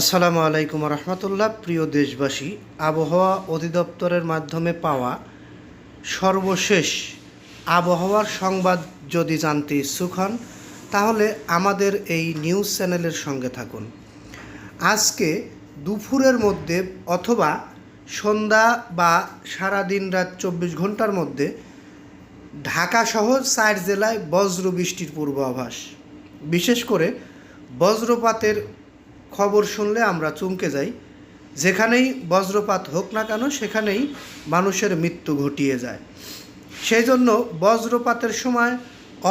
আসসালামু আলাইকুম রহমতুল্লাহ। প্রিয় দেশবাসী, আবহাওয়া অধিদপ্তরের মাধ্যমে পাওয়া সর্বশেষ আবহাওয়ার সংবাদ যদি জানতে ইচ্ছুক হন, তাহলে আমাদের এই নিউজ চ্যানেলের সঙ্গে থাকুন। আজকে দুপুরের মধ্যে অথবা সন্ধ্যা বা সারা দিন রাত চব্বিশ ঘণ্টার মধ্যে ঢাকা সহ চার জেলায় বজ্র বৃষ্টির পূর্বাভাস। বিশেষ করে বজ্রপাতের খবর শুনলে আমরা চমকে যাই। যেখানেই বজ্রপাত হোক না কেন, সেখানেই মানুষের মৃত্যু ঘটিয়ে যায়। সেই জন্য বজ্রপাতের সময়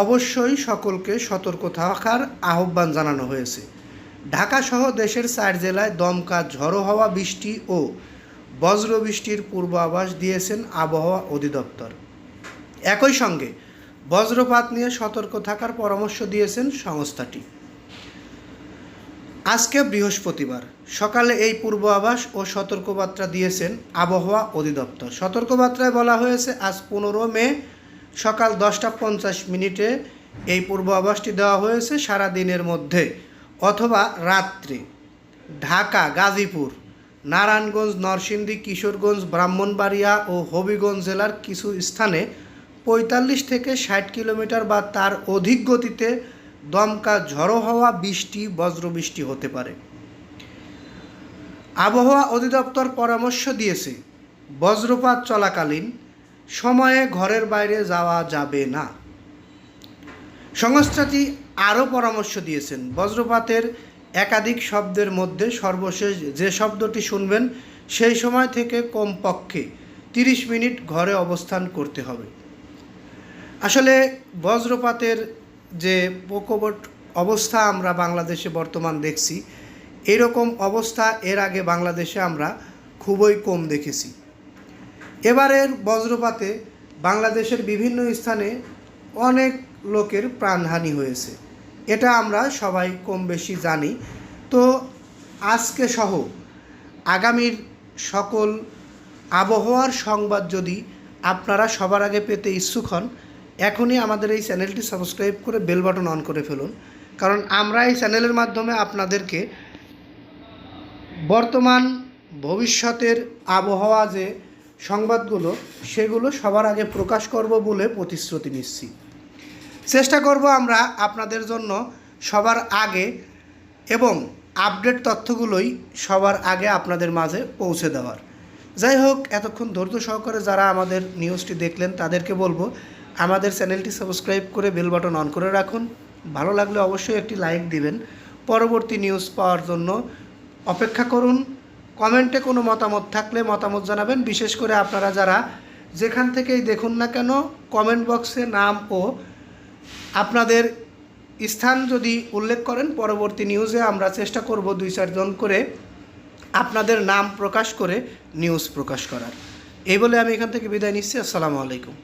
অবশ্যই সকলকে সতর্ক থাকার আহ্বান জানানো হয়েছে। ঢাকা সহ দেশের চার জেলায় দমকা ঝড়ো হওয়া, বৃষ্টি ও বজ্র বৃষ্টির পূর্বাভাস দিয়েছেন আবহাওয়া অধিদপ্তর। একই সঙ্গে বজ্রপাত নিয়ে সতর্ক থাকার পরামর্শ দিয়েছেন সংস্থাটি। আজকে বৃহস্পতিবার। সকালে এই পূর্বাভাস ও সতর্কবার্তা দিয়েছেন আবহাওয়া অধিদপ্তর। সতর্কবার্তায় বলা হয়েছে, আজ পনেরো মে, সকাল দশটা পঞ্চাশ মিনিটে এই পূর্বাভাসটি দেওয়া হয়েছে সারা দিনের মধ্যে, অথবা রাত্রে। ঢাকা, গাজীপুর, নারায়ণগঞ্জ, নরসিংদী, কিশোরগঞ্জ, ব্রাহ্মণবাড়িয়া ও হবিগঞ্জ জেলার কিছু স্থানে পঁয়তাল্লিশ থেকে ষাট কিলোমিটার বা তার অধিক গতিতে দমকা ঝড়ো হওয়া, বৃষ্টি, বজ্রবৃষ্টি হতে পারে। আবহাওয়া অধিদপ্তর পরামর্শ দিয়েছে, বজ্রপাত চলাকালীন সময়ে ঘরের বাইরে যাওয়া যাবে না। সংস্থাটি আরও পরামর্শ দিয়েছেন, বজ্রপাতের একাধিক শব্দের মধ্যে সর্বশেষ যে শব্দটি শুনবেন সেই সময় থেকে কমপক্ষে তিরিশ মিনিট ঘরে অবস্থান করতে হবে। আসলে বজ্রপাতের যে প্রকোপট অবস্থা আমরা বাংলাদেশে বর্তমান দেখছি, এরকম অবস্থা এর আগে বাংলাদেশে আমরা খুবই কম দেখেছি। এবারের বজ্রপাতে বাংলাদেশের বিভিন্ন স্থানে অনেক লোকের প্রাণহানি হয়েছে। এটা আমরা সবাই কম বেশি জানি। তো আজকে সহ আগামীর সকল আবহাওয়ার সংবাদ যদি আপনারা সবার আগে পেতে ইচ্ছুক হন এখনই আমাদের এই চ্যানেলটি সাবস্ক্রাইব করে বেল বাটন অন করে ফেলুন। কারণ আমরা এই চ্যানেলের মাধ্যমে আপনাদেরকে বর্তমান, ভবিষ্যতের আবহাওয়া যে সংবাদগুলো, সেগুলো সবার আগে প্রকাশ করব বলে প্রতিশ্রুতি নিচ্ছি। চেষ্টা করব আমরা আপনাদের জন্য সবার আগে এবং আপডেট তথ্যগুলোই সবার আগে আপনাদের মাঝে পৌঁছে দেওয়ার। যাই হোক, এতক্ষণ ধৈর্য সহকারে যারা আমাদের নিউজটি দেখলেন, তাদেরকে বলব আমাদের চ্যানেলটি সাবস্ক্রাইব করে বেল বাটন অন করে রাখুন। ভালো লাগলে অবশ্যই একটি লাইক দিবেন। পরবর্তী নিউজ পাওয়ার জন্য অপেক্ষা করুন। কমেন্টে কোনো মতামত থাকলে মতামত জানাবেন। বিশেষ করে আপনারা যারা যেখান থেকেই দেখুন না কেন কমেন্ট বক্সে নাম ও আপনাদের স্থান যদি উল্লেখ করেন, পরবর্তী নিউজে আমরা চেষ্টা করব দুই চারজন করে আপনাদের নাম প্রকাশ করে নিউজ প্রকাশ করার। এই বলে আমি এখান থেকে বিদায় নিচ্ছি। আসসালামু আলাইকুম।